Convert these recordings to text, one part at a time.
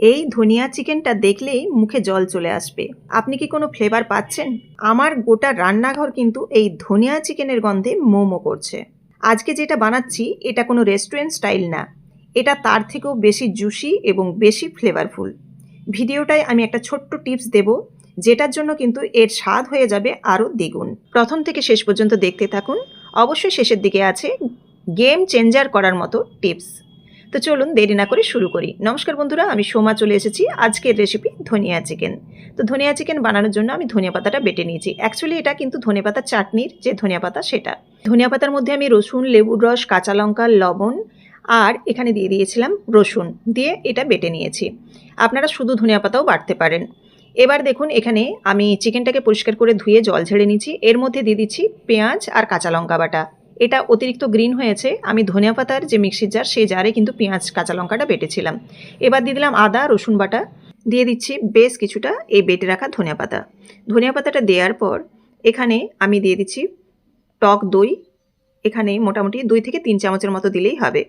এই ধনিয়া চিকেনটা দেখলেই মুখে জল চলে আসবে। আপনি কি কোনো ফ্লেভার পাচ্ছেন? আমার গোটা রান্নাঘর কিন্তু এই ধনিয়া চিকেনের গন্ধে মোমো করছে। আজকে যেটা বানাচ্ছি, এটা কোনো রেস্টুরেন্ট স্টাইল না। এটা তার থেকেও বেশি জুসি এবং বেশি ফ্লেভারফুল ভিডিওটায় আমি একটা ছোট্ট টিপস দেব, যেটার জন্য কিন্তু এর স্বাদ হয়ে যাবে আরও দ্বিগুণ। প্রথম থেকে শেষ পর্যন্ত দেখতে থাকুন। অবশ্যই শেষের দিকে আছে গেম চেঞ্জার করার মতো টিপস তো চলুন দেরি না করে শুরু করি। নমস্কার বন্ধুরা, আমি সোমা চলে এসেছি আজকের রেসিপি ধনিয়া চিকেন তো ধনিয়া চিকেন বানানোর জন্য আমি ধনিয়া পাতাটা বেটে নিয়েছি। অ্যাকচুয়ালি এটা কিন্তু ধনিয়া পাতার চাটনির যে ধনিয়া পাতা সেটা। ধনিয়া পাতার মধ্যে আমি রসুন লেবুর রস, কাঁচা লঙ্কা, লবণ আর এখানে দিয়ে দিয়েছিলাম রসুন দিয়ে এটা বেটে নিয়েছি। আপনারা শুধু ধনিয়া পাতাও বাটতে পারেন। এবার দেখুন এখানে আমি চিকেনটাকে পরিষ্কার করে ধুয়ে জল ঝেড়ে নিচ্ছি এর মধ্যে দিয়ে দিচ্ছি পেঁয়াজ আর কাঁচা লঙ্কা বাটা। এটা অতিরিক্ত গ্রিন হয়েছে। আমি ধনিয়া পাতার যে মিক্সির জার সেই জারে কিন্তু পেঁয়াজ, কাঁচা লঙ্কাটা বেটেছিলাম। এবার দিয়ে দিলাম আদা, রসুন বাটা। দিয়ে দিচ্ছি বেশ কিছুটা এই বেটে রাখা ধনিয়া পাতা। ধনিয়া পাতাটা দেওয়ার পর এখানে আমি দিয়ে দিচ্ছি টক দই। এখানে মোটামুটি দুই থেকে তিন চামচের মতো দিলেই হবে।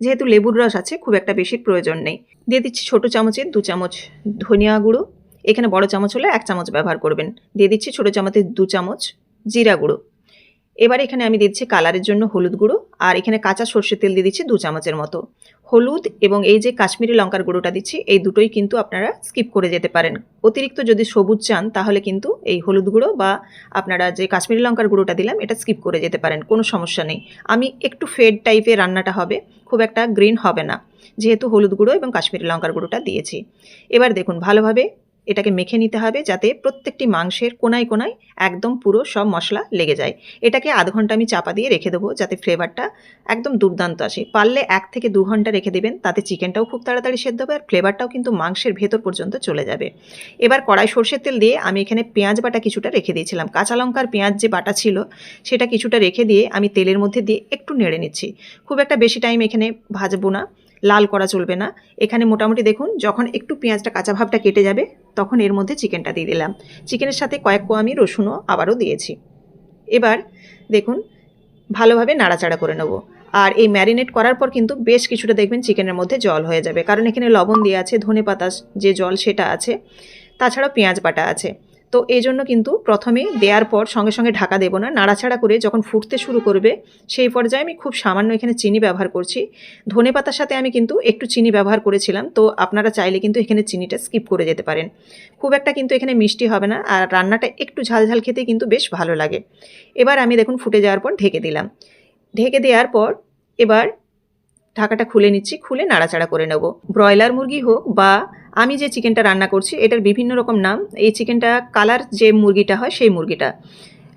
যেহেতু লেবুর রস আছে, খুব একটা বেশি প্রয়োজন নেই। দিয়ে দিচ্ছি ছোটো চামচের দু চামচ ধনিয়া গুঁড়ো। এখানে বড় চামচ হলে এক চামচ ব্যবহার করবেন। দিয়ে দিচ্ছি ছোটো চামচের দু চামচ জিরা গুঁড়ো। এবার এখানে আমি দিচ্ছি কালারের জন্য হলুদ গুঁড়ো, আর এখানে কাঁচা সর্ষের তেল দিয়ে দিচ্ছি দু চামচের মতো। হলুদ এবং এই যে কাশ্মীরি লঙ্কার গুঁড়োটা দিচ্ছি, এই দুটোই কিন্তু আপনারা স্কিপ করে যেতে পারেন। অতিরিক্ত যদি সবুজ চান, তাহলে কিন্তু এই হলুদ গুঁড়ো বা আপনারা যে কাশ্মীরি লঙ্কার গুঁড়োটা দিলাম, এটা স্কিপ করে যেতে পারেন, কোনো সমস্যা নেই। আমি একটু ফেড টাইপের রান্নাটা হবে, খুব একটা গ্রিন হবে না, যেহেতু হলুদ গুঁড়ো এবং কাশ্মীরি লঙ্কার গুঁড়োটা দিয়েছি। এবার দেখুন, ভালোভাবে এটাকে মেখে নিতে হবে যাতে প্রত্যেকটি মাংসের কোনায় কোনায় একদম পুরো সব মশলা লেগে যায়। এটাকে আধ ঘণ্টা আমি চাপা দিয়ে রেখে দেবো যাতে ফ্লেভারটা একদম দুর্দান্ত আসে। পারলে এক থেকে দু ঘণ্টা রেখে দেবেন, তাতে চিকেনটাও খুব তাড়াতাড়ি সেদ্ধ হবে আর ফ্লেভারটাও কিন্তু মাংসের ভেতর পর্যন্ত চলে যাবে। এবার কড়াই সর্ষের তেল দিয়ে আমি এখানে পেঁয়াজ বাটা কিছুটা রেখে দিয়েছিলাম। কাঁচা লঙ্কার পেঁয়াজ যে বাটা ছিল, সেটা কিছুটা রেখে দিয়ে আমি তেলের মধ্যে দিয়ে একটু নেড়ে নিচ্ছি। খুব একটা বেশি টাইম এখানে ভাজবো না। লাল করা চলবে না। এখানে মোটামুটি দেখুন, যখন একটু পেঁয়াজটা কাঁচা ভাবটা কেটে যাবে, তখন এর মধ্যে চিকেনটা দিয়ে দিলাম। চিকেনের সাথে কয়েক কো আমি রসুনও আবারও দিয়েছি। এবার দেখুন, ভালোভাবে নাড়াচাড়া করে নেব। আর এই ম্যারিনেট করার পর কিন্তু বেশ কিছুটা দেখবেন চিকেনের মধ্যে জল হয়ে যাবে। কারণ এখানে লবণ দিয়ে আছে ধনে পাতা যে জল সেটা আছে, তাছাড়াও পেঁয়াজ বাটা আছে। তো এই জন্য কিন্তু প্রথমে দেওয়ার পর সঙ্গে সঙ্গে ঢাকা দেবো না, নাড়াচাড়া করে যখন ফুটতে শুরু করবে, সেই পর্যায়ে আমি খুব সামান্য এখানে চিনি ব্যবহার করছি। ধনে পাতার সাথে আমি কিন্তু একটু চিনি ব্যবহার করেছিলাম, তো আপনারা চাইলে কিন্তু এখানে চিনিটা স্কিপ করে যেতে পারেন। খুব একটা কিন্তু এখানে মিষ্টি হবে না আর রান্নাটা একটু ঝাল ঝাল খেতে কিন্তু বেশ ভালো লাগে। এবার আমি দেখুন ফুটে যাওয়ার পর ঢেকে দিলাম। ঢেকে দেওয়ার পর এবার ঢাকাটা খুলে নিচ্ছি, খুলে নাড়াচাড়া করে নেব। ব্রয়লার মুরগি হোক বা আমি যে চিকেনটা রান্না করছি, এটার বিভিন্ন রকম নাম। এই চিকেনটা কালার যে মুরগিটা হয়, সেই মুরগিটা।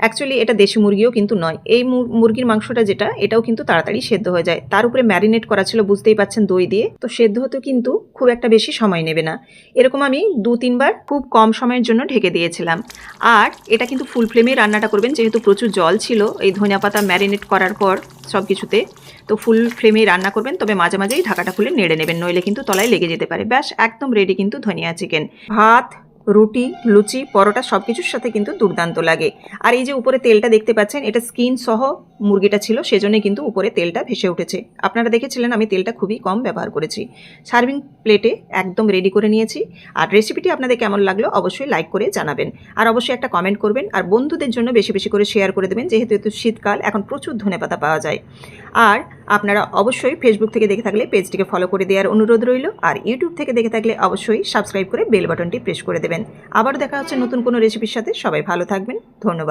অ্যাকচুয়ালি এটা দেশি মুরগিও কিন্তু নয়। এই মুরগির মাংসটা যেটা, এটাও কিন্তু তাড়াতাড়ি সেদ্ধ হয়ে যায়। তার উপরে ম্যারিনেট করা ছিল, বুঝতেই পাচ্ছেন, দই দিয়ে। তো সেদ্ধ হতে কিন্তু খুব একটা বেশি সময় নেবে না। এরকম আমি দু, তিনবার খুব কম সময়ের জন্য ঢেকে দিয়েছিলাম। আর এটা কিন্তু ফুল ফ্লেমে রান্নাটা করবেন, যেহেতু প্রচুর জল ছিল, এই ধনিয়া পাতা ম্যারিনেট করার পর সব কিছুতে তো ফুল ফ্লেমে রান্না করবেন, তবে মাঝে মাঝেই ঢাকাটা খুলে নেড়ে নেবেন, নইলে কিন্তু তলায় লেগে যেতে পারে। ব্যাস, একদম রেডি কিন্তু ধনিয়া চিকেন ভাত রুটি, লুচি, পরোটা সব কিছুর সাথে কিন্তু দুর্দান্ত লাগে। আর এই যে উপরে তেলটা দেখতে পাচ্ছেন, এটা স্কিন সহ মুরগিটা ছিল, সেজন্য কিন্তু উপরে তেলটা ভেসে উঠেছে। আপনারা দেখেছিলেন আমি তেলটা খুবই কম ব্যবহার করেছি। সার্ভিং প্লেটে একদম রেডি করে নিয়েছি। আর রেসিপিটি আপনাদের কেমন লাগল অবশ্যই লাইক করে জানাবেন। আর অবশ্যই একটা কমেন্ট করবেন, আর বন্ধুদের জন্য বেশি বেশি করে শেয়ার করে দেবেন, যেহেতু এত শীতকাল, এখন প্রচুর ধনেপাতা পাওয়া যায়। আর আপনারা অবশ্যই ফেসবুক থেকে দেখে থাকলে পেজটিকে ফলো করে দেওয়ার অনুরোধ রইল। আর ইউটিউব থেকে দেখে থাকলে অবশ্যই সাবস্ক্রাইব করে বেল বাটনটি প্রেস করে দেবেন। আবার দেখা হচ্ছে নতুন কোনো রেসিপির সাথে। সবাই ভালো থাকবেন। ধন্যবাদ।